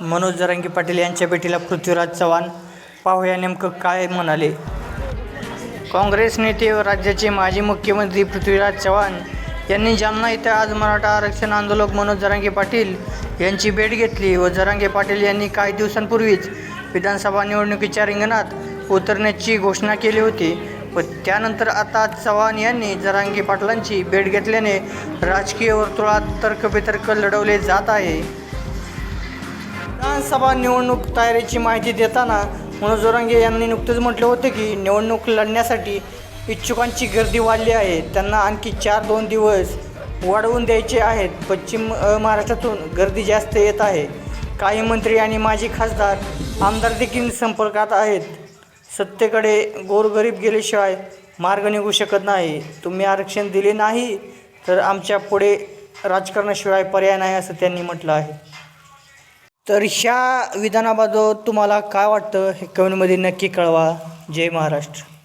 मनोज जरांगी पाटील यांच्या भेटीला पृथ्वीराज चव्हाण. पाहूया नेमकं काय म्हणाले. काँग्रेस नेते व राज्याचे माजी मुख्यमंत्री पृथ्वीराज चव्हाण यांनी जालना इथं आज मराठा आरक्षण आंदोलक मनोज जरांगे पाटील यांची भेट घेतली व जरांगे पाटील यांनी काही दिवसांपूर्वीच विधानसभा निवडणुकीच्या रिंगणात उतरण्याची घोषणा केली होती. व त्यानंतर आता चव्हाण यांनी जरांगे पाटलांची भेट घेतल्याने राजकीय वर्तुळात तर्कबितर्क लढवले जात आहे. विधानसभा निवडणूक तयारीची माहिती देताना मनोज जोरांगे यांनी नुकतेच म्हटले होते की निवडणूक लढण्यासाठी इच्छुकांची गर्दी वाढली आहे. त्यांना आणखी चार दोन दिवस वाढवून द्यायचे आहेत. पश्चिम महाराष्ट्रातून गर्दी जास्त येत आहे. काही मंत्री आणि माजी खासदार आमदार देखील संपर्कात आहेत. सत्तेकडे गोरगरीब गेल्याशिवाय मार्ग निघू शकत नाही. तुम्ही आरक्षण दिले नाही तर आमच्या पुढे राजकारणाशिवाय पर्याय नाही असं त्यांनी म्हटलं आहे. तर ह्या विधानाबाबत तुम्हाला काय वाटतं? हे कमेंटमध्ये नक्की कळवा. जय महाराष्ट्र.